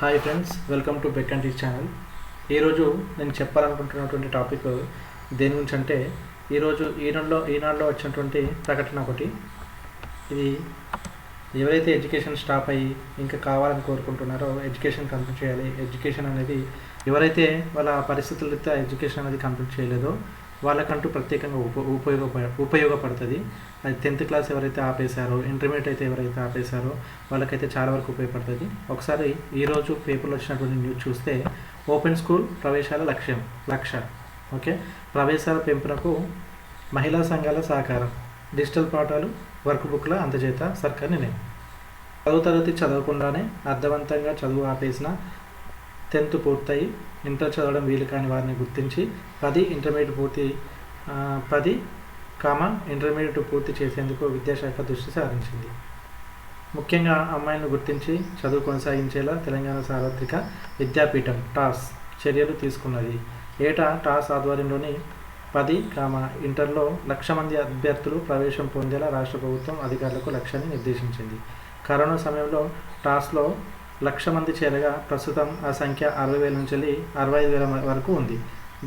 Hi friends welcome to Beck and T channel ఈరోజు నేను చెప్పాలనుకుంటున్నటువంటి topic దేని గురించి అంటే ఈరోజు ఈనాడులో ఈనాడులో వచ్చినటువంటి ప్రకటన ఒకటి. ఇది ఎవరైతే ఎడ్యుకేషన్ స్టాప్ అయ్యి ఇంకా కావాలని కోరుకుంటున్నారో ఎడ్యుకేషన్ కంప్లీట్ చేయాలి. ఎడ్యుకేషన్ అనేది ఎవరైతే వాళ్ళ పరిస్థితులతో ఎడ్యుకేషన్ అనేది కంప్లీట్ చేయలేదో వాళ్ళకంటూ ప్రత్యేకంగా ఉప ఉపయోగప ఉపయోగపడుతుంది. అది టెన్త్ క్లాస్ ఎవరైతే ఆపేశారో ఇంటర్మీడియట్ అయితే ఎవరైతే ఆపేశారో వాళ్ళకైతే చాలా వరకు ఉపయోగపడుతుంది. ఒకసారి ఈరోజు పేపర్లో వచ్చినటువంటి న్యూస్ చూస్తే ఓపెన్ స్కూల్ ప్రవేశాల లక్ష్యం లక్ష్య ఓకే? ప్రవేశాల పెంపునకు మహిళా సంఘాల సహకారం డిజిటల్ పాఠాలు వర్క్ బుక్ల అందజేత సర్కార్ నిర్ణయం. పదో తరగతి చదవకుండానే అర్థవంతంగా చదువు ఆపేసిన టెన్త్ పూర్తయి ఇంటర్ చదవడం వీలు కాని వారిని గుర్తించి పది ఇంటర్మీడియట్ పూర్తి పది కామ ఇంటర్మీడియట్ పూర్తి చేసేందుకు విద్యాశాఖ దృష్టి సారించింది. ముఖ్యంగా అమ్మాయిలను గుర్తించి చదువు కొనసాగించేలా తెలంగాణ సార్వత్రిక విద్యాపీఠం టాస్ చర్యలు తీసుకున్నది. ఏటా టాస్ ఆధ్వర్యంలోని పది కామ ఇంటర్లో లక్ష మంది అభ్యర్థులు ప్రవేశం పొందేలా రాష్ట్ర ప్రభుత్వం అధికారులకు లక్ష్యాన్ని నిర్దేశించింది. కరోనా సమయంలో టాస్లో లక్ష మంది చేరగా ప్రస్తుతం ఆ సంఖ్య అరవై వేల నుంచి అరవై ఐదు వేల వరకు ఉంది.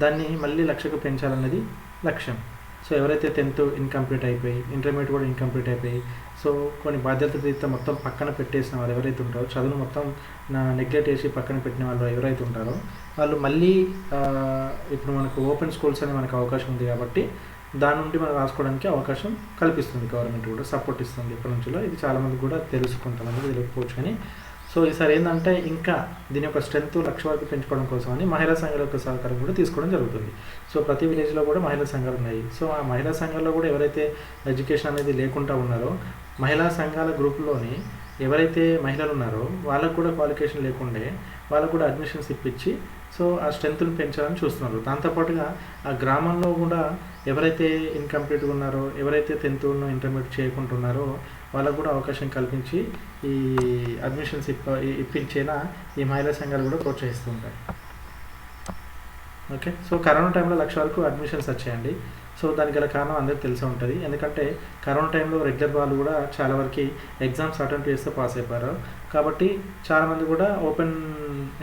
దాన్ని మళ్ళీ లక్షకు పెంచాలన్నది లక్ష్యం. సో ఎవరైతే టెన్త్ ఇన్కంప్లీట్ అయిపోయి ఇంటర్మీడియట్ కూడా ఇన్కంప్లీట్ అయిపోయి సో కొన్ని బాధ్యత తీర్త మొత్తం పక్కన పెట్టేసిన వాళ్ళు ఎవరైతే ఉంటారో చదువును మొత్తం నెగ్లెక్ట్ చేసి పక్కన పెట్టిన వాళ్ళు ఎవరైతే ఉంటారో వాళ్ళు మళ్ళీ ఇప్పుడు మనకు ఓపెన్ స్కూల్స్ అనే మనకు అవకాశం ఉంది కాబట్టి దాని నుండి మనం రాసుకోవడానికి అవకాశం కల్పిస్తుంది. గవర్నమెంట్ కూడా సపోర్ట్ ఇస్తుంది. ఇప్పటి నుంచిలో ఇది చాలామంది కూడా తెలుసు అనేది తెలియకపోవచ్చు కానీ సో ఈసారి ఏంటంటే ఇంకా దీని యొక్క స్ట్రెంత్ లక్ష వరకు పెంచుకోవడం కోసం అని మహిళా సంఘాల యొక్క సహకారం కూడా తీసుకోవడం జరుగుతుంది. సో ప్రతి విలేజ్లో కూడా మహిళా సంఘాలు ఉన్నాయి. సో ఆ మహిళా సంఘాల్లో కూడా ఎవరైతే ఎడ్యుకేషన్ అనేది లేకుండా ఉన్నారో మహిళా సంఘాల గ్రూప్లోని ఎవరైతే మహిళలు ఉన్నారో వాళ్ళకు కూడా క్వాలిఫికేషన్ లేకుండే వాళ్ళకు కూడా అడ్మిషన్స్ ఇప్పించి సో ఆ స్ట్రెంత్ను పెంచాలని చూస్తున్నారు. దాంతోపాటుగా ఆ గ్రామంలో కూడా ఎవరైతే ఇన్కంప్లీట్గా ఉన్నారో ఎవరైతే టెన్త్ ఇంటర్మీడియట్ చేయకుంటున్నారో వాళ్ళకు కూడా అవకాశం కల్పించి ఈ అడ్మిషన్స్ ఇప్ప ఇప్పించేలా ఈ మహిళా సంఘాలు కూడా ప్రోత్సహిస్తూ ఉంటాయి. ఓకే? సో కరోనా టైంలో లక్ష వరకు అడ్మిషన్స్ వచ్చాయండి. సో దానికి గల కారణం అందరికీ తెలిసే ఉంటుంది. ఎందుకంటే కరోనా టైంలో రెగ్యులర్ వాళ్ళు కూడా చాలా వరకు ఎగ్జామ్స్ అటెంప్ట్ చేస్తే పాస్ అయిపోయారు. కాబట్టి చాలామంది కూడా ఓపెన్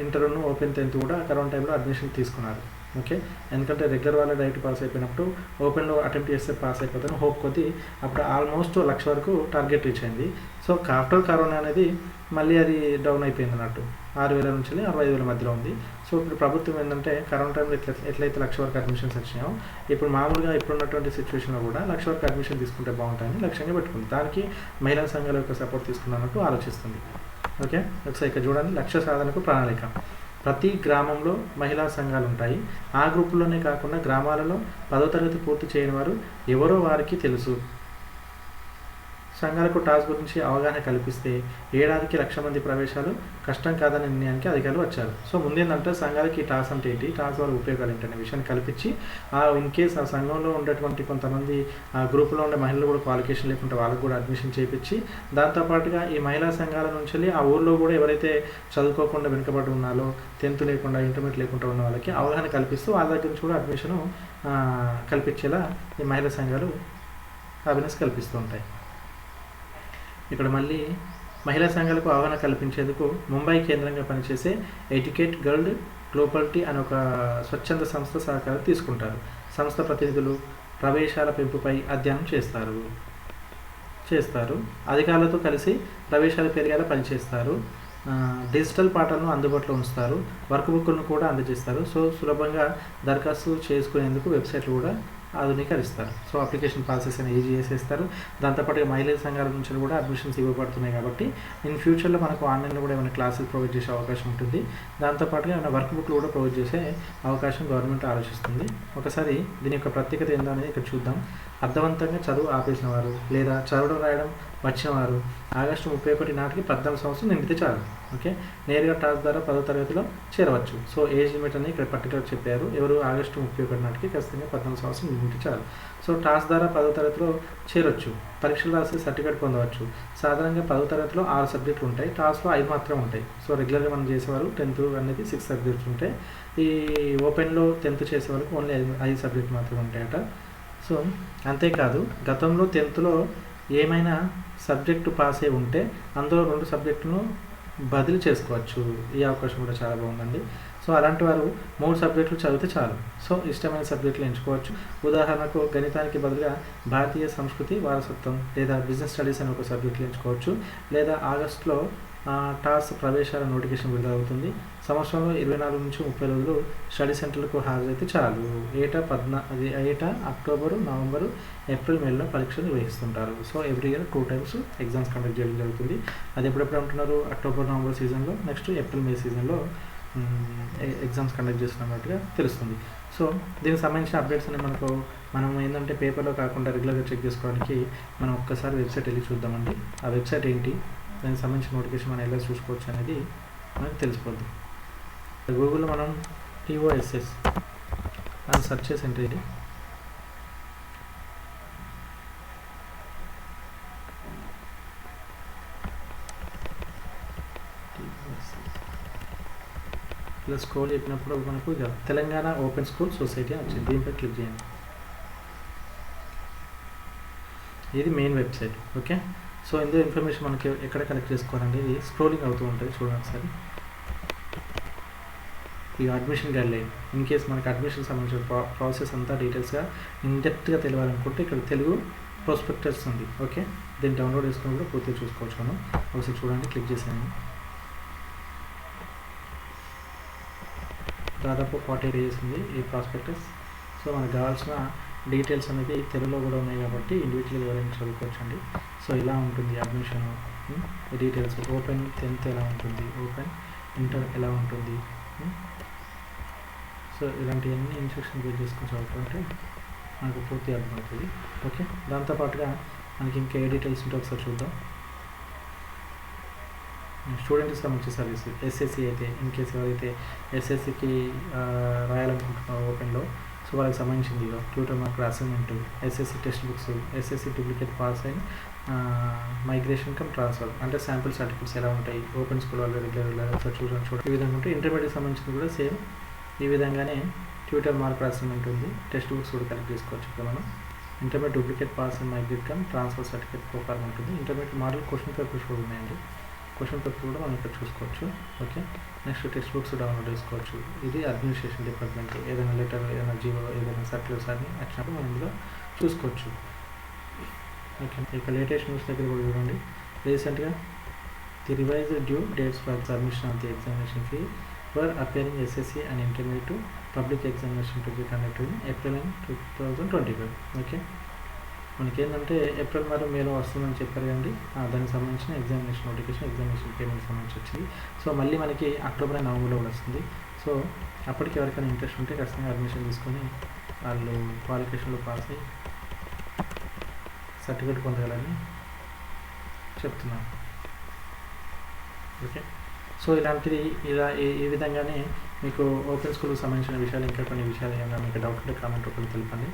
ఇంటర్ను ఓపెన్ టెన్త్ కూడా కరోనా టైంలో అడ్మిషన్ తీసుకున్నారు. ఓకే? ఎందుకంటే రెగ్యులర్ వాళ్ళ డైరెక్ట్ పాస్ అయిపోయినప్పుడు ఓపెన్లో అటెంప్ట్ చేస్తే పాస్ అయిపోతాను హోప్ కొద్దీ అప్పుడు ఆల్మోస్ట్ లక్ష వరకు టార్గెట్ రీచ్ అయింది. సో ఆఫ్టర్ కరోనా అనేది మళ్ళీ అది డౌన్ అయిపోయింది అన్నట్టు. ఆరు వేల నుంచి అరవై ఐదు వేల మధ్యలో ఉంది. సో ఇప్పుడు ప్రభుత్వం ఏంటంటే కరోనా టైంలో ఎట్లా ఎట్లయితే లక్ష వరకు అడ్మిషన్స్ వచ్చినాయో ఇప్పుడు మామూలుగా ఇప్పుడున్నటువంటి సిచ్యువేషన్లో కూడా లక్ష వరకు అడ్మిషన్ తీసుకుంటే బాగుంటుందని లక్ష్యంగా పెట్టుకుంది. దానికి మహిళా సంఘాల యొక్క సపోర్ట్ తీసుకున్నట్టు ఆలోచిస్తుంది. ఓకే? ఒకసారి ఇక్కడ చూడండి లక్ష్య సాధనకు ప్రణాళిక. ప్రతి గ్రామంలో మహిళా సంఘాలు ఉంటాయి ఆ గ్రూపుల్లోనే కాకుండా గ్రామాలలో పదో తరగతి పూర్తి చేయని వారు ఎవరో వారికి తెలుసు. సంఘాలకు టాస్ గురించి అవగాహన కల్పిస్తే ఏడాదికి లక్ష మంది ప్రవేశాలు కష్టం కాదనే నిర్ణయానికి అధికారులు వచ్చారు. సో ముందేందంటే సంఘాలకి టాస్ అంటే ఏంటి? టాస్ వల్ల ఉపయోగాలు ఏంటనే విషయాన్ని కల్పించి ఆ ఇన్ కేస్ ఆ సంఘంలో ఉండేటువంటి కొంతమంది ఆ గ్రూపులో ఉండే మహిళలు కూడా క్వాలిఫికేషన్ లేకుంటే వాళ్ళకు కూడా అడ్మిషన్ చేయించి దాంతోపాటుగా ఈ మహిళా సంఘాల నుంచి వెళ్ళి ఆ ఊర్లో కూడా ఎవరైతే చదువుకోకుండా వెనుకబడి ఉన్నారో టెన్త్ లేకుండా ఇంటర్మీడియట్ లేకుండా ఉన్న వాళ్ళకి అవగాహన కల్పిస్తూ వాళ్ళ దగ్గర నుంచి కూడా అడ్మిషను కల్పించేలా ఈ మహిళా సంఘాలు అవేర్నెస్ కల్పిస్తూ ఉంటాయి. ఇక్కడ మళ్ళీ మహిళా సంఘాలకు అవగాహన కల్పించేందుకు ముంబై కేంద్రంగా పనిచేసే ఎడ్యుకేట్ గర్ల్డ్ గ్లోబల్టీ అనే ఒక స్వచ్ఛంద సంస్థ సహకారం తీసుకుంటారు. సంస్థ ప్రతినిధులు ప్రవేశాల పెంపుపై అధ్యయనం చేస్తారు. చేస్తారు. అధికారులతో కలిసి ప్రవేశాల పెరిగేలా పనిచేస్తారు. డిజిటల్ పాఠాలను అందుబాటులో ఉంచుతారు. వర్క్ బుక్లను కూడా అందజేస్తారు. సో సులభంగా దరఖాస్తు చేసుకునేందుకు వెబ్సైట్లు కూడా ఆధునీకరిస్తారు సో అప్లికేషన్ ప్రాసెస్ అని ఈజీ చేసేస్తారు. దాంతోపాటు మహిళల సంఘాల నుంచి కూడా అడ్మిషన్స్ ఇవ్వబడుతున్నాయి కాబట్టి ఇన్ ఫ్యూచర్లో మనకు ఆన్లైన్లో కూడా ఏమైనా క్లాసులు ప్రొవైడ్ చేసే అవకాశం ఉంటుంది. దాంతోపాటుగా ఏమైనా వర్క్ బుక్లు కూడా ప్రొవైడ్ చేసే అవకాశం గవర్నమెంట్ ఆలోచిస్తుంది. ఒకసారి దీని యొక్క ప్రత్యేకత ఏందో అనేది ఇక్కడ చూద్దాం. అర్థవంతంగా చదువు ఆపేసిన వారు లేదా చదవడం రాయడం వచ్చేవారు. ఆగస్టు ముప్పై ఒకటి నాటికి పద్నాలుగు సంవత్సరం నిండితే చాలు. ఓకే? నేరుగా టాస్ ద్వారా పదో తరగతిలో చేరవచ్చు. సో ఏజ్ లిమిట్ అని ఇక్కడ పర్టికులర్ చెప్పారు. ఎవరు ఆగస్టు ముప్పై ఒకటి నాటికి ఖచ్చితంగా పద్నాలుగు సంవత్సరం నిండితే చాలు. సో టాస్ ద్వారా పదో తరగతిలో చేరొచ్చు. పరీక్షలు రాసి సర్టిఫికేట్ పొందవచ్చు. సాధారణంగా పదో తరగతిలో ఆరు సబ్జెక్టులు ఉంటాయి. టాస్లో ఐదు మాత్రం ఉంటాయి. సో రెగ్యులర్గా మనం చేసేవారు టెన్త్ అనేది సిక్స్ సబ్జెక్ట్స్ ఉంటాయి. ఈ ఓపెన్లో టెన్త్ చేసే వాళ్ళకి ఓన్లీ ఐదు ఐదు సబ్జెక్ట్ మాత్రమే ఉంటాయట. సో అంతేకాదు గతంలో టెన్త్లో ఏమైనా సబ్జెక్టు పాస్ అయి ఉంటే అందులో రెండు సబ్జెక్టును బదిలీ చేసుకోవచ్చు. ఈ అవకాశం కూడా చాలా బాగుందండి. సో అలాంటి వారు మూడు సబ్జెక్టులు చదివితే చాలు. సో ఇష్టమైన సబ్జెక్టులు ఎంచుకోవచ్చు. ఉదాహరణకు గణితానికి బదులుగా భారతీయ సంస్కృతి వారసత్వం లేదా బిజినెస్ స్టడీస్ అనే ఒక సబ్జెక్టులు ఎంచుకోవచ్చు. లేదా ఆగస్టులో టాస్ ప్రవేశాల నోటిఫికేషన్ విడుదలవుతుంది సంవత్సరంలో ఇరవై నాలుగు నుంచి ముప్పై రోజులు స్టడీ సెంటర్లకు హాజరైతే చాలు. ఏటా పద్నా అది ఏటా అక్టోబరు నవంబరు ఏప్రిల్ మేలో పరీక్షలు నిర్వహిస్తుంటారు. So every year two times exams conduct చేయడం జరుగుతుంది. అది ఎప్పుడెప్పుడు అంటున్నారు? అక్టోబర్ నవంబర్ సీజన్లో నెక్స్ట్ ఏప్రిల్ మే సీజన్లో. ఎగ్జామ్స్ కండక్ట్ చేస్తున్నట్టుగా తెలుస్తుంది. సో దీనికి సంబంధించిన అప్డేట్స్ అనేవి మనకు మనం ఏంటంటే పేపర్లో కాకుండా రెగ్యులర్గా చెక్ చేసుకోవడానికి మనం ఒక్కసారి వెబ్సైట్ వెళ్ళి చూద్దామండి. ఆ వెబ్సైట్ ఏంటి? దానికి సంబంధించిన నోటిఫికేషన్ మనం ఎలా చూసుకోవచ్చు అనేది మనకు తెలిసిపోద్ది. గూగుల్లో మనం టీఓఎస్ఎస్ అని సెర్చ్ చేసి ఎంటర్ ఇది ఇలా స్క్రోల్ చెప్పినప్పుడు మనకు ఇక తెలంగాణ ఓపెన్ స్కూల్ సొసైటీ వచ్చింది. దీనిపై క్లిక్ చేయండి. ఇది మెయిన్ వెబ్సైట్. ఓకే? సో ఇందులో ఇన్ఫర్మేషన్ మనకి ఎక్కడ కలెక్ట్ చేసుకోవాలంటే ఇది స్క్రోలింగ్ అవుతూ ఉంటుంది చూడండి సరే. ఈ అడ్మిషన్ గైడ్లైన్. ఇన్ కేస్ మనకి అడ్మిషన్ సంబంధించిన ప్రా ప్రాసెస్ అంతా డీటెయిల్స్గా ఇన్డెప్త్గా తెలియాలనుకుంటే ఇక్కడ తెలుగు ప్రాస్పెక్టర్స్ ఉంది. ఓకే? దీన్ని డౌన్లోడ్ చేసుకుని కూడా పూర్తిగా చూసుకోవచ్చు మనం. ఒకసారి చూడండి క్లిక్ చేసాను దాదాపు ఫార్టీ డేస్ ఉంది ఈ ప్రాస్పెక్టస్. సో మనకు కావాల్సిన డీటెయిల్స్ అనేది తెలుగులో కూడా ఉన్నాయి కాబట్టి ఇండివిజువల్ ఎవరైనా చదువుకోవచ్చండి. సో ఇలా ఉంటుంది అడ్మిషన్ డీటెయిల్స్ ఓపెన్ టెన్త్ ఎలా ఉంటుంది? ఓపెన్ ఇంటర్ ఎలా ఉంటుంది? సో ఇలాంటివన్నీ ఇన్స్ట్రక్షన్ బేస్ చేసుకుని చదువుకుంటే మనకు పూర్తి అర్థమవుతుంది. ఓకే దాంతోపాటుగా మనకి ఇంకా ఏ డీటెయిల్స్ ఉంటే ఒకసారి చూద్దాం. స్టూడెంట్కి సంబంధించిన సర్వీస్ ఎస్ఎస్సి అయితే ఇన్ కేసు ఎవరైతే ఎస్ఎస్సికి రాయాలనుకుంటున్నారో ఓపెన్లో సో వాళ్ళకి సంబంధించింది tutor mark assignment SSC text books SSC duplicate pass అయిన మైగ్రేషన్ కమ్ ట్రాన్స్ఫర్ అంటే శాంపుల్ సర్టిఫికేట్స్ ఎలా ఉంటాయి ఓపెన్ స్కూల్ వాళ్ళు రెగ్యులర్ ఒకసారి చూడండి చూడండి ఈ విధంగా ఉంటే ఇంటర్మీడియట్ సంబంధించింది కూడా సేమ్ ఈ విధంగానే ట్యూటర్ మార్క్ అసైన్మెంట్ ఉంది టెక్స్ట్ బుక్స్ కూడా కలెక్ట్ చేసుకోవచ్చు ఇక్కడ మనం. Intermediate duplicate pass and migrate cum transfer certificate ప్రకారం ఉంటుంది. ఇంటర్మీడియట్ మోడల్ క్వశ్చన్ పేపర్స్ కూడా ఉన్నాయండి. క్వశ్చన్ పేపర్ కూడా మనం ఇక్కడ చూసుకోవచ్చు. Okay? Next text books download చేసుకోవచ్చు. ఇది అడ్మినిస్ట్రేషన్ డిపార్ట్మెంట్. ఏదైనా లెటర్ ఏదైనా జీవో ఏదైనా సర్క్యులర్స్ అన్ని వచ్చినప్పుడు మనం ఇందులో చూసుకోవచ్చు. ఓకే? ఇక లేటెస్ట్ న్యూస్ దగ్గర కూడా చూడండి. రీసెంట్గా the revise due dates for submission of the examination fee for appearing SSC and intermediate public examination to be conducted in April and two thousand twenty five. Okay? మనకేంటంటే April మరి మేలో వస్తుందని చెప్పారు కదండి. దానికి సంబంధించిన ఎగ్జామినేషన్ నోటిఫికేషన్ ఎగ్జామినేషన్ పేమెంట్ సంబంధించి వచ్చింది. సో మళ్ళీ మనకి అక్టోబర్ అండ్ నవంబర్లో కూడా వస్తుంది. సో అప్పటికి ఎవరికైనా ఇంట్రెస్ట్ ఉంటే ఖచ్చితంగా అడ్మిషన్ తీసుకొని వాళ్ళు క్వాలిఫికేషన్లో పాస్ అయ్యి సర్టిఫికేట్ పొందగలని చెప్తున్నాను. ఓకే? సో ఇలాంటిది ఇలా ఈ విధంగానే మీకు ఓపెన్ స్కూల్కి సంబంధించిన విషయాలు ఇంకా కొన్ని విషయాలు ఏమైనా మీకు డౌట్ ఉంటే కామెంట్ రూపంలో తెలపండి.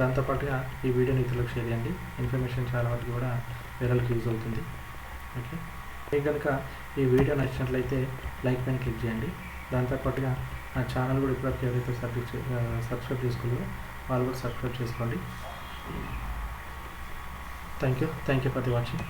దాంతోపాటుగా ఈ వీడియోని ఇతరులకు షేర్ చేయండి. ఇన్ఫర్మేషన్ చాలా వరకు కూడా వేరేలకు యూజ్ అవుతుంది. ఓకే? మీకు కనుక ఈ వీడియో నచ్చినట్లయితే లైక్ పైన క్లిక్ చేయండి. దాంతోపాటుగా నా ఛానల్ కూడా ఇప్పటివరకు ఎవరైతే సబ్స్క్రైబ్ సబ్స్క్రైబ్ చేసుకోలేదో వాళ్ళు కూడా సబ్స్క్రైబ్ చేసుకోండి. Thank you. Thank you for the watching.